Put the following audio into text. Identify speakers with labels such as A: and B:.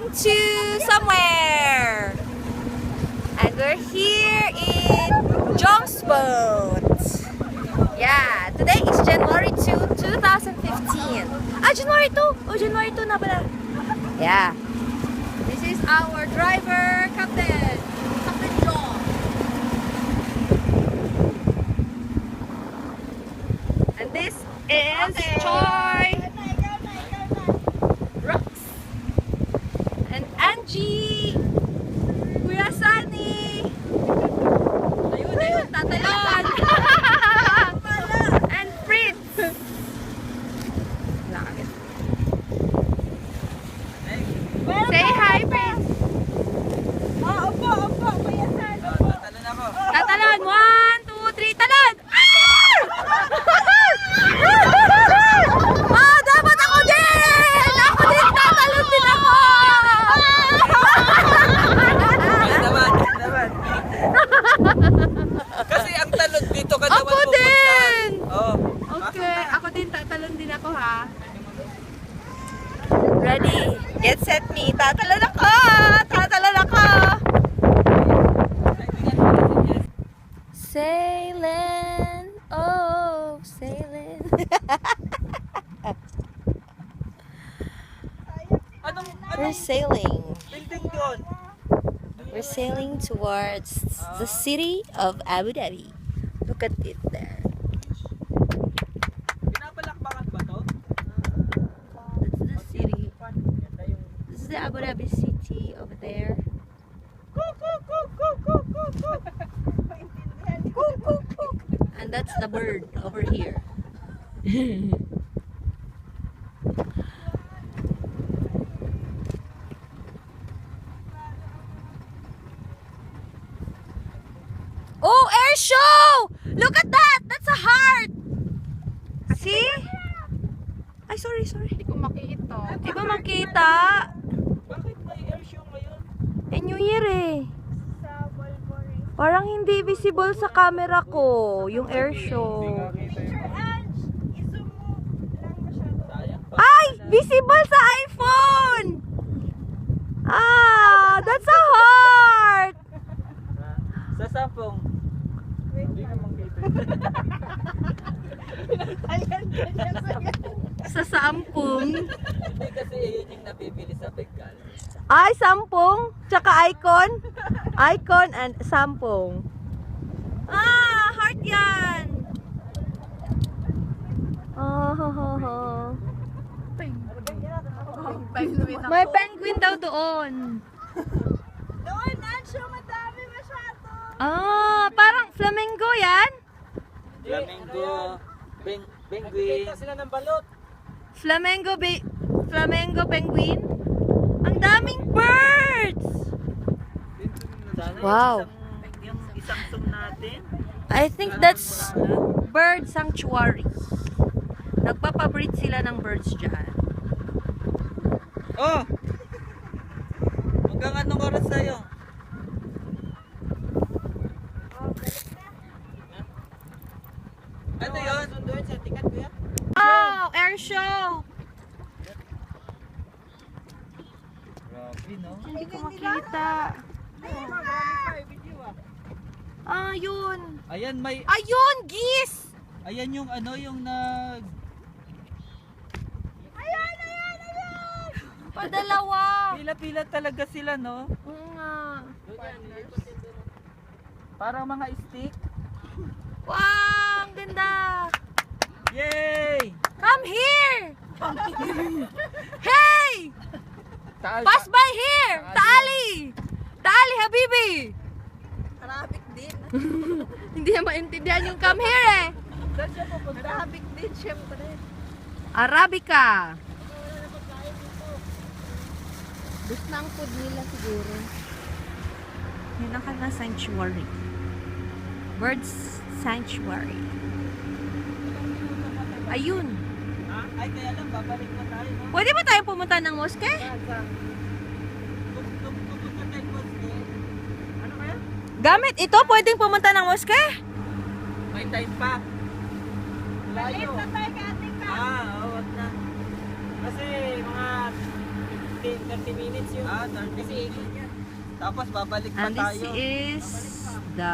A: going to somewhere. And we're here in Jones Boat. Yeah, today is January 2, 2015. Ah, January 2! Oh, January 2 na pala. Yeah. This is our driver, Captain. Captain John. And this is Choi. Angie. Kuya Sunny. Ayun, ayun, tatalon. And Fritz. Langit. Say hi, Fritz. Tatalon. One, two, three, talon! Ah! dapat ako din! Ako din, tatalon din ako!
B: naman, naman. Kasi ang talon dito ka
A: Ako din!
B: Oh.
A: Okay, ako din, tatalon din ako ha. Ready? Get set me. Tatalon ako! Tatalon ako! Sailing, oh, sailing.
B: Anong,
A: We're sailing.
B: building?
A: We're sailing towards the city of Abu Dhabi. Look at it there. Is the Abu Dhabi city over there. And that's the bird over here. oh, air show! Look at that! That's a heart! See? Ay, sorry, sorry.
C: Hindi ko makita.
A: Di ba makita? Eh, New Year eh. Parang hindi visible sa camera ko yung air show. Ay! Visible sa iPhone! Ah! That's a heart!
B: Sa sampung. Hindi ka makita.
A: Sa sampung.
B: Hindi kasi yun yung nabibili sa Bengal.
A: Ay, sampung. Tsaka icon. Icon and sampung. Ah! Heart yan! Ah, ha, ha, ha.
C: Penguin
A: May penguin daw doon.
C: Doon, Nacho, madami masyado.
A: Ah, parang flamingo yan?
B: Flamingo, penguin. sila ng balot.
A: Flamingo be Flamingo penguin? Ang daming birds! Wow.
B: Yung isang, zoom natin.
A: I think that's bird sanctuary. Nagpapabreed sila ng birds dyan.
B: Oh! Hanggang anong oras tayo? Ano yun?
A: Oh, air show!
B: Grabe no?
A: Hindi ko makita. Ah, yun.
B: Ayan may,
A: Ayun, geese!
B: ayan yung ano yung nag...
A: Padalawa.
B: Pila-pila talaga sila no?
A: Oo nga.
B: Parang mga stick.
A: Wow, ang ganda.
B: Yay!
A: Come here! Hey!
B: Taal
A: Pass by here! Taali! Taali, habibi!
C: Traffic din.
A: Hindi na maintindihan yung come here eh.
B: Saan siya pupunta?
C: Traffic din, syempre.
A: Arabica.
C: Gusto ng food nila siguro.
A: Yun ang kanilang sanctuary. Birds Sanctuary. Ayun.
B: Ay kaya lang, babalik na tayo no?
A: Pwede ba tayo pumunta ng moske?
B: Pupunta tayo Moske, ano kaya?
A: Gamit ito, pwedeng pumunta ng moske?
B: May time pa. Layo.
C: tayo ka ating
B: Ah, oo, wag na. Kasi mga 15 30 minutes yun. Ah, 30 minutes. Tapos babalik pa
A: And this
B: tayo.
A: is the